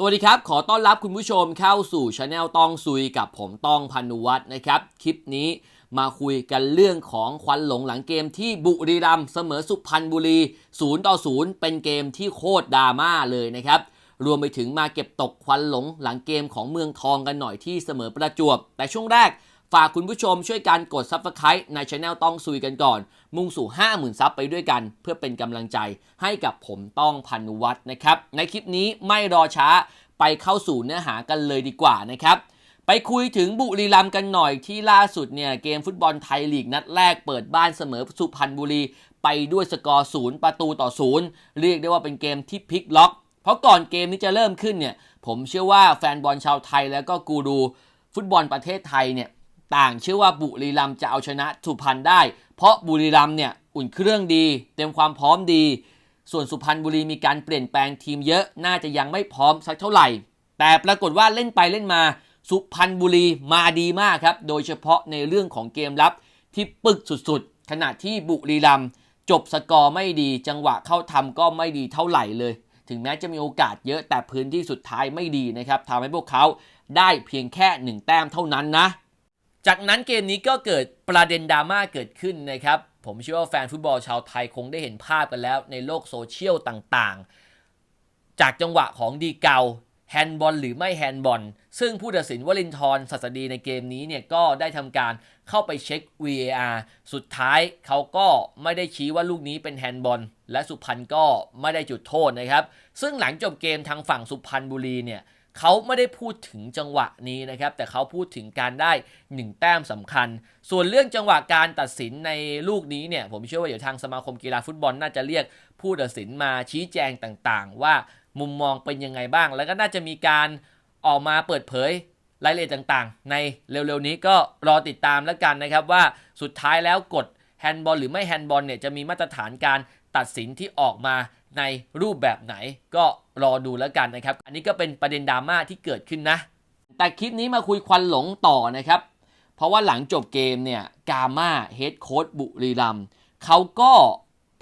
สวัสดีครับ ขอต้อนรับคุณผู้ชมเข้าสู่ช anel ต้องซุยกับผมต้องพันุวัฒน์นะครับ คลิปนี้มาคุยกันเรื่องของควันหลงหลังเกมที่บุรีรัมย์เสมอสุพรรณบุรี0ต่อ0เป็นเกมที่โคตรดราม่าเลยนะครับ รวมไปถึงมาเก็บตกควันหลงหลังเกมของเมืองทองกันหน่อยที่เสมอประจวบ แต่ช่วงแรก ฝากคุณผู้ชมช่วยการกด Subscribe ในช anel ต้องซุยกันก่อน มุ่งสู่ 50,000 ซับไปด้วยกัน เพื่อเป็นกำลังใจให้กับผมต้องพันุวัฒน์นะครับ ในคลิปนี้ไม่รอช้าไปเข้าสู่เนื้อหากันเลยดีกว่านะครับ ไปคุยถึงบุรีรัมย์กันหน่อยที่ล่าสุดเนี่ยเกมฟุตบอลไทยลีกนัดแรกเปิดบ้านเสมอสุพรรณบุรี ไปด้วยสกอร์ศูนย์ประตูต่อศูนย์เรียกได้ว่าเป็นเกมที่พลิกล็อก เพราะก่อนเกมนี้จะเริ่มขึ้นเนี่ยผมเชื่อว่าแฟนบอลชาวไทยแล้วก็กูรูฟุตบอลประเทศไทยเนี่ย ต่างเชื่อว่าบุรีรัมย์จะเอาชนะสุพรรณได้ เพราะบุรีรัมย์เนี่ยอุ่นเครื่องดี เตรียมความพร้อมดี ส่วนสุพรรณบุรีมีการเปลี่ยนแปลงทีมเยอะน่าจะยังไม่พร้อมสักเท่าไหร่ แต่ปรากฏว่าเล่นไปเล่นมาสุพรรณบุรีมาดีมากครับ โดยเฉพาะในเรื่องของเกมรับที่ปึกสุดๆ ขณะที่บุรีรัมย์จบสกอร์ไม่ดี จังหวะเข้าทำก็ไม่ดีเท่าไหร่เลย ถึงแม้จะมีโอกาสเยอะแต่พื้นที่สุดท้ายไม่ดีนะครับทำให้พวกเขาได้เพียงแค่หนึ่งแต้มเท่านั้นนะ จากนั้นเกมนี้ก็เกิดประเด็นดราม่าเกิดขึ้นนะครับ ผมเชื่อว่าแฟนฟุตบอลชาวไทยคงได้เห็นภาพกันแล้วในโลกโซเชียลต่างๆ จากจังหวะของดีเกาแฮนด์บอลหรือไม่แฮนด์บอล ซึ่งผู้ตัดสินวลินทรศัสดีในเกมนี้เนี่ยก็ได้ทำการเข้าไปเช็ค VAR สุดท้ายเขาก็ไม่ได้ชี้ว่าลูกนี้เป็นแฮนด์บอล และสุพรรณก็ไม่ได้จุดโทษนะครับ ซึ่งหลังจบเกมทางฝั่งสุพรรณบุรีเนี่ย เขาไม่ได้พูดถึงจังหวะนี้นะครับ แต่เขาพูดถึงการได้ 1 แต้มสำคัญ ส่วนเรื่องจังหวะการตัดสินในลูกนี้เนี่ยผมเชื่อว่าเดี๋ยวทางสมาคมกีฬาฟุตบอลน่าจะเรียกผู้ตัดสินมาชี้แจงต่างๆ ว่ามุมมองเป็นยังไงบ้าง แล้วก็น่าจะมีการออกมาเปิดเผยรายละเอียดต่างๆ ในเร็วๆนี้ก็รอติดตามแล้วกันนะครับว่าสุดท้ายแล้วกฎแฮนด์บอลหรือไม่แฮนด์บอลเนี่ยจะมีมาตรฐานการตัดสินที่ออกมาในรูปแบบไหนก็ รอดูแล้วกันนะครับ อันนี้ก็เป็นประเด็นดราม่าที่เกิดขึ้นนะ แต่คลิปนี้มาคุยควันหลงต่อนะครับ เพราะว่าหลังจบเกมเนี่ยกาม่าเฮดโค้ชบุรีรัมเขาก็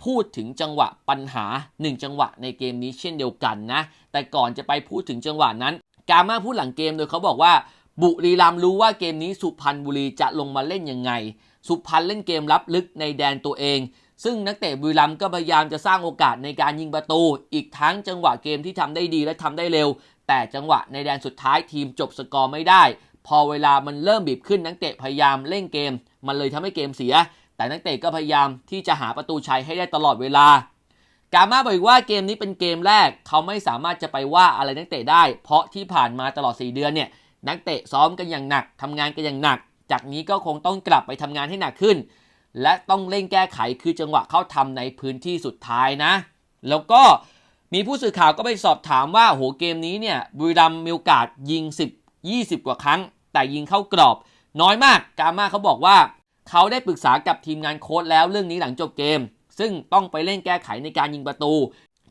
พูดถึงจังหวะปัญหา 1 จังหวะในเกมนี้เช่นเดียวกันนะ แต่ก่อนจะไปพูดถึงจังหวะนั้น กาม่าพูดหลังเกมโดยเขาบอกว่า บุรีรัมรู้ว่าเกมนี้สุพรรณบุรีจะลงมาเล่นยังไง สุพรรณเล่นเกมรับลึกในแดนตัวเอง ซึ่งนักเตะบุรีรัมย์ก็พยายามจะสร้างโอกาสในการยิงประตู อีกทั้งจังหวะเกมที่ทำได้ดีและทำได้เร็ว แต่จังหวะในแดนสุดท้ายทีมจบสกอร์ไม่ได้ พอเวลามันเริ่มบีบขึ้นนักเตะพยายามเล่นเกม มันเลยทำให้เกมเสีย แต่นักเตะก็พยายามที่จะหาประตูชัยให้ได้ตลอดเวลากามาบอกอีกว่าเกมนี้เป็นเกมแรก เขาไม่สามารถจะไปว่าอะไรนักเตะได้ เพราะที่ผ่านมาตลอด 4 เดือนเนี่ยนักเตะซ้อมกันอย่างหนักทำงานกันอย่างหนัก จากนี้ก็คงต้องกลับไปทำงานให้หนักขึ้น และต้องเร่งแก้ไขคือจังหวะเข้าทำในพื้นที่สุดท้ายนะ แล้วก็มีผู้สื่อข่าวก็ไปสอบถามว่าโหเกมนี้เนี่ยบุรีรัมมีโอกาสยิง 10 20 กว่าครั้ง แต่ยิงเข้ากรอบ น้อยมากกามาเขาบอกว่าเขาได้ปรึกษากับทีมงานโค้ชแล้วเรื่องนี้หลังจบเกม ซึ่งต้องไปเล่นแก้ไขในการยิงประตู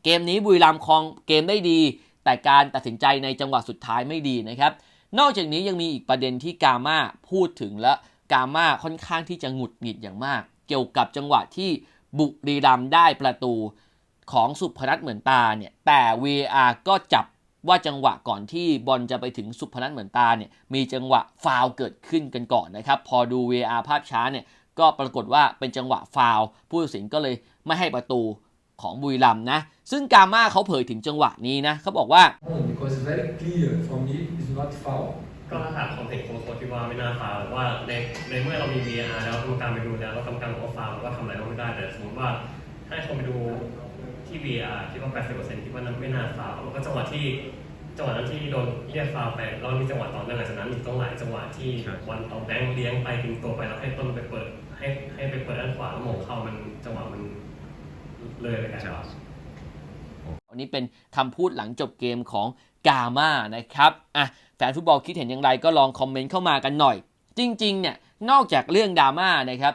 เกมนี้บุรีรัมครองเกมได้ดี แต่การตัดสินใจในจังหวะสุดท้ายไม่ดีนะครับนอกจากนี้ยังมีอีกประเด็นที่กาม่าพูดถึงและ กาม่าค่อนข้างที่จะหงุดหงิดอย่างมาก เกี่ยวกับจังหวะที่บุรีรัมย์ได้ประตูของสุพนัทเหมือนตาเนี่ยแต่ VAR ก็จับว่าจังหวะก่อนที่บอลจะไปถึงสุพนัทเหมือนตาเนี่ยมีจังหวะฟาวล์เกิดขึ้นกันก่อนนะครับ พอดู VAR ภาพช้าเนี่ยก็ปรากฏว่าเป็นจังหวะฟาวล์ผู้ตัดสินก็เลยไม่ให้ประตูของบุรีรัมย์นะ ซึ่งกาม่าเขาเผยถึงจังหวะนี้นะเขาบอกว่า because it's very clear for me it's not foul ก็ถ้าถามของเทคโค้ชคิดว่าไม่น่าฟาวล์ว่าในในเมื่อเรามี VAR แล้วกรรมการไปดูแล้วแล้วกรรมการบอกว่าฟาวล์ก็ทำอะไรก็ไม่ได้แต่สมมติว่าถ้าให้คนไปดูที่ VAR คิดว่า 80%คิดว่านั้นไม่น่าฟาวล์แล้วก็จังหวะที่จังหวะนั้นที่โดนเรียกฟาวล์ไปแล้วมีจังหวะต่อเนื่องหลังจากนั้นอีกต้องหลายจังหวะที่วันเอาแบงค์เลี้ยงไปถึงตัวไปแล้วให้ต้นไปเปิดให้ให้ไปเปิดด้านขวาแล้วโมงเข้ามันจังหวะมันเลยไปไกลกว่า อันนี้เป็นคำพูดหลังจบเกมของกาม่านะครับ อะ แฟนฟุตบอลคิดเห็นอย่างไรก็ลองคอมเมนต์เข้ามากันหน่อย จริงๆเนี่ยนอกจากเรื่องดราม่านะครับ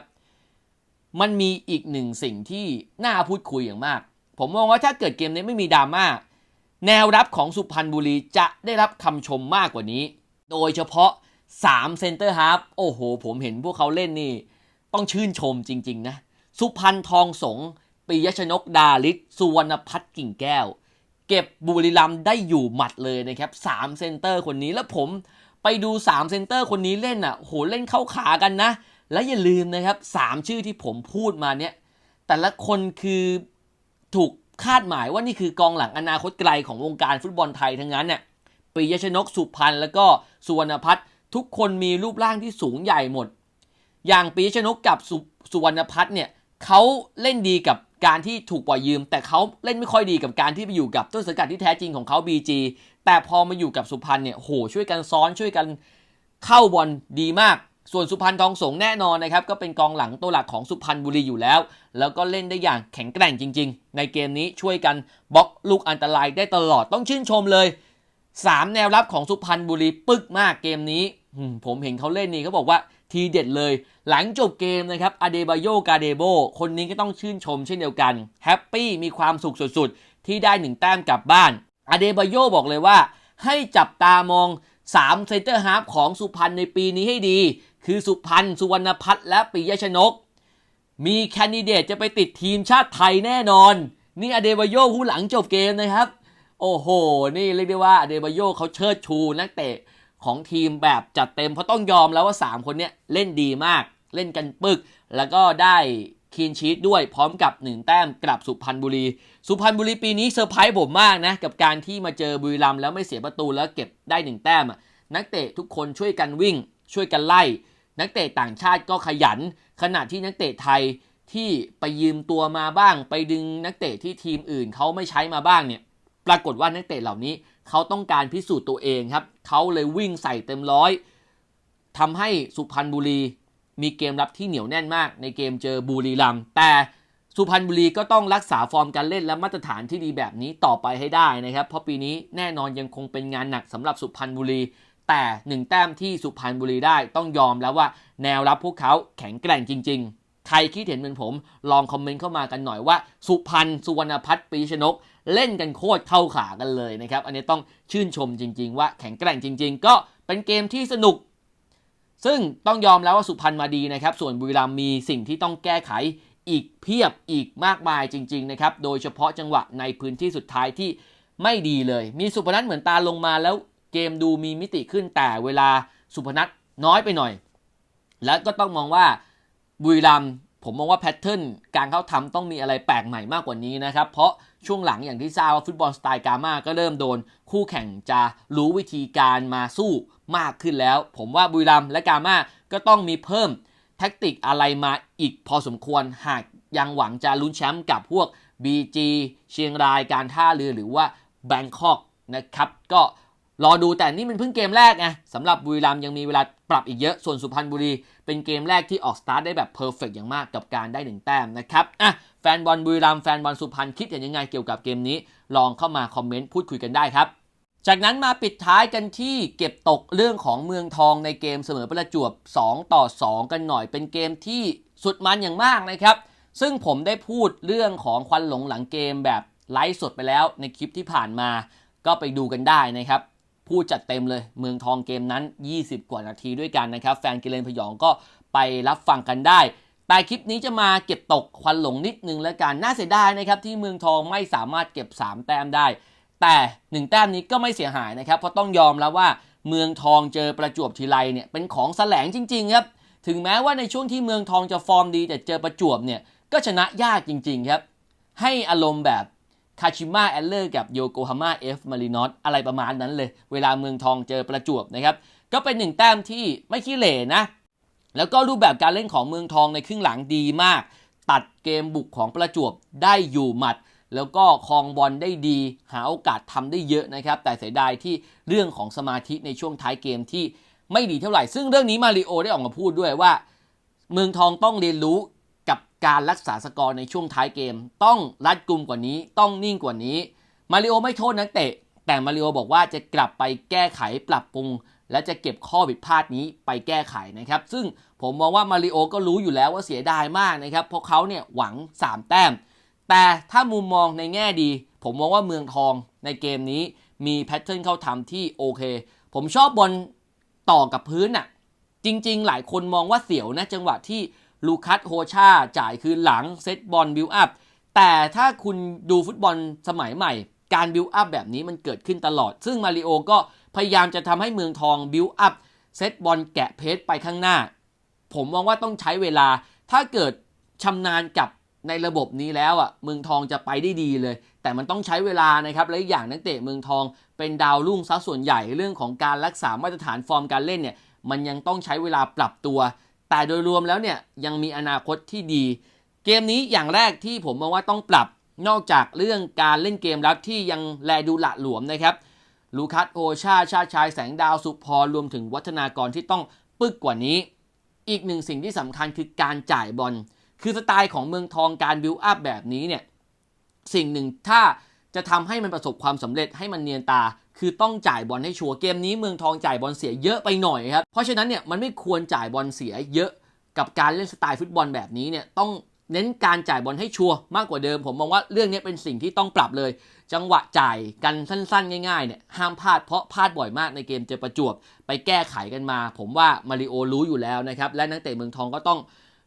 มันมีอีกหนึ่งสิ่งที่น่าพูดคุยอย่างมาก ผมมองว่าถ้าเกิดเกมนี้ไม่มีดราม่าแนวรับของสุพรรณบุรีจะได้รับคำชมมากกว่านี้ โดยเฉพาะ3เซนเตอร์ฮาร์ฟโอ้โห ผมเห็นพวกเขาเล่นนี่ ต้องชื่นชมจริง ๆ นะ สุพรรณทองสงปิยชนกดาลิศสุวรรณพัฒน์กิ่งแก้ว เก็บบุรีรัมได้อยู่หมัดเลยนะครับสามเซนเตอร์คนนี้แล้วผมไปดู3เซนเตอร์คนนี้เล่นอะโหเล่นเข้าขากันนะ และอย่าลืมนะครับสามชื่อที่ผมพูดมาเนี่ยแต่ละคนคือถูกคาดหมายว่านี่คือกองหลังอนาคตไกลของวงการฟุตบอลไทยทั้งนั้นเนี่ยปิยชนกสุพันธ์แล้วก็สุวรรณพัฒน์ทุกคนมีรูปร่างที่สูงใหญ่หมด อย่างปิยชนกกับสุสุวรรณพัฒน์เนี่ยเขาเล่นดีกับ การที่ถูกปล่อยยืม แต่เขาเล่นไม่ค่อยดีกับการที่ไปอยู่กับต้นสังกัดที่แท้จริงของเขา BG แต่พอมาอยู่กับสุพรรณเนี่ยโหช่วยกันซ้อนช่วยกันเข้าบอลดีมาก ส่วนสุพรรณทองสงแน่นอนนะครับก็เป็นกองหลังตัวหลักของสุพรรณบุรีอยู่แล้ว แล้วก็เล่นได้อย่างแข็งแกร่งจริง ๆ ในเกมนี้ช่วยกันบล็อกลูกอันตรายได้ตลอดต้องชื่นชมเลย 3 แนวรับของสุพรรณบุรีปึกมากเกมนี้ผมเห็นเขาเล่นนี่เขาบอกว่า ทีเด็ดเลย หลังจบเกมนะครับอเดบาโยกาเดโบคนนี้ก็ต้องชื่นชมเช่นเดียวกันแฮปปี้มีความสุขสุดๆ ที่ได้หนึ่งแต้มกลับบ้านอเดบาโยบอกเลยว่า ให้จับตามอง3เซนเตอร์ฮาร์ฟของสุพรรณในปีนี้ให้ดี คือสุพรรณสุวรรณพัฒน์และปิยชนก มีแคนดิเดตจะไปติดทีมชาติไทยแน่นอน นี่อเดบาโยผู้หลังจบเกมนะครับ โอ้โห นี่เรียกได้ว่าอเดบาโยเขาเชิดชูนักเตะ ของทีมแบบจัดเต็มเพราะต้องยอมแล้วว่า 3 คนเนี้ยเล่นดีมาก เล่นกันปึก แล้วก็ได้คีนชีตด้วยพร้อมกับ 1 แต้มกลับสุพรรณบุรี สุพรรณบุรีปีนี้เซอร์ไพรส์ผมมากนะ กับการที่มาเจอบุรีรัมแล้วไม่เสียประตูแล้วเก็บได้ 1 แต้มนักเตะทุกคนช่วยกันวิ่ง ช่วยกันไล่ นักเตะต่างชาติก็ขยัน ขณะที่นักเตะไทยที่ไปยืมตัวมาบ้าง ไปดึงนักเตะที่ทีมอื่นเขาไม่ใช้มาบ้างเนี่ย ปรากฏว่านักเตะเหล่านี้เขาต้องการพิสูจน์ตัวเองครับ เขาเลยวิ่งใส่เต็มร้อยทำให้สุพรรณบุรีมีเกมรับที่เหนียวแน่นมาก ในเกมเจอบุรีรัมย์แต่สุพรรณบุรีก็ต้องรักษาฟอร์มการเล่นและมาตรฐานที่ดีแบบนี้ต่อไปให้ได้นะครับ เพราะปีนี้แน่นอนยังคงเป็นงานหนักสำหรับสุพรรณบุรี แต่หนึ่งแต้มที่สุพรรณบุรีได้ต้องยอมแล้วว่า แนวรับพวกเขาแข็งแกร่งจริง ๆ ใครคิดเห็นเหมือนผม ลองคอมเมนต์เข้ามากันหน่อยว่า สุพรรณสุวรรณพัฒน์ปีชนก เล่นกันโคตรเข้าขากันเลยนะครับ อันนี้ต้องชื่นชมจริง ๆ ว่าแข็งแกร่งจริง ๆ ก็เป็นเกมที่สนุก ซึ่งต้องยอมแล้วว่าสุพรรณมาดีนะครับ ส่วนบุรีรัมย์มีสิ่งที่ต้องแก้ไขอีกเพียบอีกมากมายจริง ๆ นะครับ โดยเฉพาะจังหวะในพื้นที่สุดท้ายที่ไม่ดีเลย มีสุพนัทเหมือนตาลงมาแล้วเกมดูมีมิติขึ้นแต่เวลาสุพนัทน้อยไปหน่อย แล้วก็ต้องมองว่า บุรีรัมผมมองว่าแพทเทิร์นการเข้าทำต้องมีอะไรแปลกใหม่มากกว่านี้นะครับ เพราะช่วงหลังอย่างที่ทราบว่าฟุตบอลสไตล์กามาก็เริ่มโดน คู่แข่งจะรู้วิธีการมาสู้มากขึ้นแล้ว ผมว่าบุรีรัมและกามาก็ต้องมีเพิ่มแท็กติกอะไรมาอีกพอสมควรหากยังหวังจะลุ้นแชมป์กับพวก BG เชียงรายการท่าเรือหรือว่าแบงคอกนะครับ ก็ รอดูแต่นี่มันเพิ่งเกมแรกไงสำหรับบุรีรัมยังมีเวลาปรับอีกเยอะส่วนสุพรรณบุรี เป็นเกมแรกที่ออกสตาร์ทได้แบบเพอร์เฟกอย่างมากกับการได้หนึ่งแต้มนะครับอะแฟนบอลบุรีรัมแฟนบอลสุพรรณคิดเห็นยังไงเกี่ยวกับเกมนี้ ลองเข้ามาคอมเมนต์พูดคุยกันได้ครับจากนั้นมาปิดท้ายกันที่เก็บตกเรื่องของเมืองทองในเกมเสมอประจวบ 2 ต่อ 2 กันหน่อยเป็นเกมที่สุดมันอย่างมากนะครับ ซึ่งผมได้พูดเรื่องของควันหลงหลังเกมแบบไลฟ์สดไปแล้วในคลิปที่ผ่านมา ก็ไปดูกันได้นะครับ พูดจัดเต็มเลย เมืองทองเกมนั้น 20 กว่านาทีด้วยกันนะครับ แฟนกิเลนพยองก็ไปรับฟังกันได้ แต่คลิปนี้จะมาเก็บตกควันหลงนิดนึงแล้วกัน น่าเสียดายนะครับที่เมืองทองไม่สามารถเก็บ 3 แต้มได้ แต่ 1 แต้มนี้ก็ไม่เสียหายนะครับ เพราะต้องยอมแล้วว่าเมืองทองเจอประจวบทีไรเนี่ยเป็นของแสลงจริงๆครับ ถึงแม้ว่าในช่วงที่เมืองทองจะฟอร์มดี แต่เจอประจวบเนี่ยก็ชนะยากจริง ๆ ครับ ให้อารมณ์แบบาชิม a แอลเลอร์กับโยโกฮาม่าเอฟมารินอสอะไรประมาณนั้นเลย เวลาเมืองทองเจอประจวบนะครับ ก็เป็นหนึ่งแต้มที่ไม่ขี้เหร่นะ แล้วก็รูปแบบการเล่นของเมืองทองในครึ่งหลังดีมาก ตัดเกมบุกของประจวบได้อยู่หมัด แล้วก็ครองบอลได้ดี หาโอกาสทำได้เยอะนะครับ แต่เสียดายที่เรื่องของสมาธิในช่วงท้ายเกมที่ไม่ดีเท่าไหร่ ซึ่งเรื่องนี้มาริโอได้ออกมาพูดด้วยว่า เมืองทองต้องเรียนรู้ การรักษาสกอร์ในช่วงท้ายเกม ต้องรัดกุมกว่านี้ต้องนิ่งกว่านี้ มาริโอไม่โทษนักเตะ แต่มาริโอบอกว่าจะกลับไปแก้ไขปรับปรุง และจะเก็บข้อผิดพลาดนี้ไปแก้ไขนะครับ ซึ่งผมมองว่ามาริโอก็รู้อยู่แล้วว่าเสียดายมากนะครับ เพราะเขาเนี่ยหวัง 3 แต้ม แต่ถ้ามุมมองในแง่ดี ผมมองว่าเมืองทองในเกมนี้มีแพทเทิร์นเข้าทำที่โอเค ผมชอบบอลต่อกับพื้นน่ะจริง ๆ หลายคนมองว่าเสียวนะจังหวะที่ ลูคัสโฮชาจ่ายคืนหลังเซตบอลบิลอัพแต่ถ้าคุณดูฟุตบอลสมัยใหม่ การบิวอัพแบบนี้มันเกิดขึ้นตลอด ซึ่งมาริโอก็พยายามจะทำให้เมืองทองบิวอัพเซตบอลแกะเพจไปข้างหน้า ผมมองว่าต้องใช้เวลา ถ้าเกิดชำนาญกับในระบบนี้แล้วอะเมืองทองจะไปได้ดีเลย แต่มันต้องใช้เวลานะครับและอีกอย่างนักเตะเมืองทองเป็นดาวรุ่งซะส่วนใหญ่เรื่องของการรักษามาตรฐานฟอร์มการเล่นเนี่ยมันยังต้องใช้เวลาปรับตัว แต่โดยรวมแล้วเนี่ยยังมีอนาคตที่ดี เกมนี้อย่างแรกที่ผมมองว่าต้องปรับนอกจากเรื่องการเล่นเกมรับที่ยังแลดูหละหลวมนะครับลูคัสโอชาชาชายแสงดาวสุพรรวมถึงวัฒนากรที่ต้องปึกกว่านี้ อีกหนึ่งสิ่งที่สำคัญคือการจ่ายบอลคือสไตล์ของเมืองทองการบิวอัพแบบนี้เนี่ยสิ่งหนึ่งถ้าจะทำให้มันประสบความสำเร็จให้มันเนียนตา คือต้องจ่ายบอลให้ชัวร์เกมนี้เมืองทองจ่ายบอลเสียเยอะไปหน่อยครับเพราะฉะนั้นเนี่ยมันไม่ควรจ่ายบอลเสียเยอะกับการเล่นสไตล์ฟุตบอลแบบนี้เนี่ยต้องเน้นการจ่ายบอลให้ชัวร์มากกว่าเดิม ผมมองว่าเรื่องนี้เป็นสิ่งที่ต้องปรับเลย จังหวะจ่ายกันสั้น ๆ ง่ายๆเนี่ยห้ามพลาดเพราะพลาดบ่อยมากในเกมเจอประจวบ ไปแก้ไขกันมา ผมว่ามาริโอรู้อยู่แล้วนะครับ และนักเตะเมืองทองก็ต้อง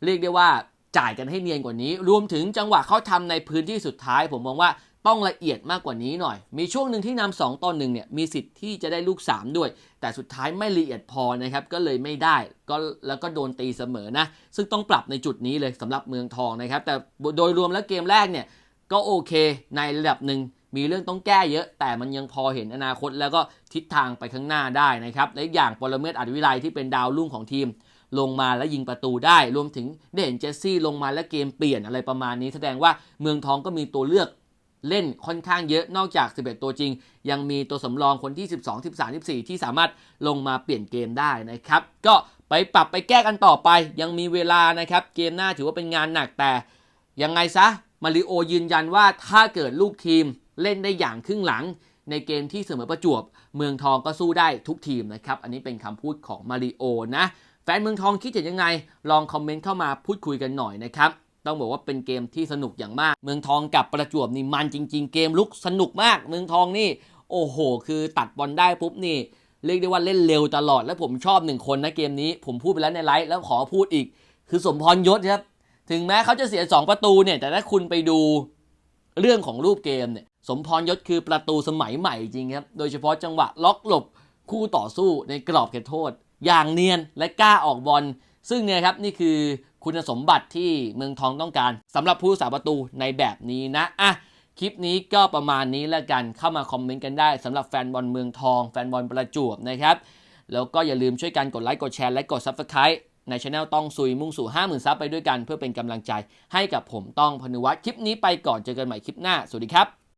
เรียกได้ว่าจ่ายกันให้เนียนกว่านี้ รวมถึงจังหวะเขาทำในพื้นที่สุดท้าย ผมมองว่า ต้องละเอียดมากกว่านี้หน่อย มีช่วงหนึ่งที่นำ2ต่อหนึ่งเนี่ยมีสิทธิ์ที่จะได้ลูก 3 ด้วย แต่สุดท้ายไม่ละเอียดพอนะครับก็เลยไม่ได้ก็แล้วก็โดนตีเสมอนะ ซึ่งต้องปรับในจุดนี้เลยสำหรับเมืองทองนะครับ แต่โดยรวมแล้วเกมแรกเนี่ยก็โอเคในระดับหนึ่งมีเรื่องต้องแก้เยอะ แต่มันยังพอเห็นอนาคตแล้วก็ทิศทางไปข้างหน้าได้นะครับและอย่างปรเมศอัดวิไลที่เป็นดาวรุ่งของทีม ลงมาแล้วยิงประตูได้ รวมถึงได้เห็นเจสซี่ลงมาแล้วเกมเปลี่ยนอะไรประมาณนี้ แสดงว่าเมืองทองก็มีตัวเลือก เล่นค่อนข้างเยอะนอกจาก 11 ตัวจริง ยังมีตัวสำรองคนที่ 12 13 14 ที่สามารถลงมาเปลี่ยนเกมได้นะครับ ก็ไปปรับไปแก้กันต่อไป ยังมีเวลานะครับ เกมหน้าถือว่าเป็นงานหนักแต่ยังไงซะมาริโอยืนยันว่าถ้าเกิดลูกทีมเล่นได้อย่างครึ่งหลังในเกมที่เสมอประจวบ เมืองทองก็สู้ได้ทุกทีมนะครับ อันนี้เป็นคำพูดของมาริโอนะ แฟนเมืองทองคิดเห็นยังไง ลองคอมเมนต์เข้ามาพูดคุยกันหน่อยนะครับ ต้องบอกว่าเป็นเกมที่สนุกอย่างมาก เมืองทองกับประจวบนี่มันจริง ๆ เกมลุกสนุกมาก เมืองทองนี่ โอ้โห คือตัดบอลได้ปุ๊บนี่ เรียกได้ว่าเล่นเร็วตลอด และผมชอบหนึ่งคนนะเกมนี้ ผมพูดไปแล้วในไลฟ์แล้วขอพูดอีก คือสมพรยศครับ ถึงแม้เขาจะเสีย 2 ประตูเนี่ย แต่ถ้าคุณไปดูเรื่องของรูปเกมเนี่ย สมพรยศคือประตูสมัยใหม่จริงครับ โดยเฉพาะจังหวะล็อกหลบคู่ต่อสู้ในกรอบเขตโทษ อย่างเนียนและกล้าออกบอลซึ่งเนี่ยครับนี่คือ คุณสมบัติที่เมืองทองต้องการสำหรับผู้รักษาประตูในแบบนี้นะอะคลิปนี้ก็ประมาณนี้แล้วกันเข้ามาคอมเมนต์กันได้สำหรับแฟนบอลเมืองทอง แฟนบอลประจวบนะครับแล้วก็อย่าลืมช่วยกันกดไลค์กดแชร์และกด Subscribe ในช anel ต้องซุยมุ่งสู่ 50,000ซับไปด้วยกันเพื่อเป็นกำลังใจให้กับผมต้องพนุวัฒน์คลิปนี้ไปก่อนเจอกันใหม่คลิปหน้า สวัสดีครับ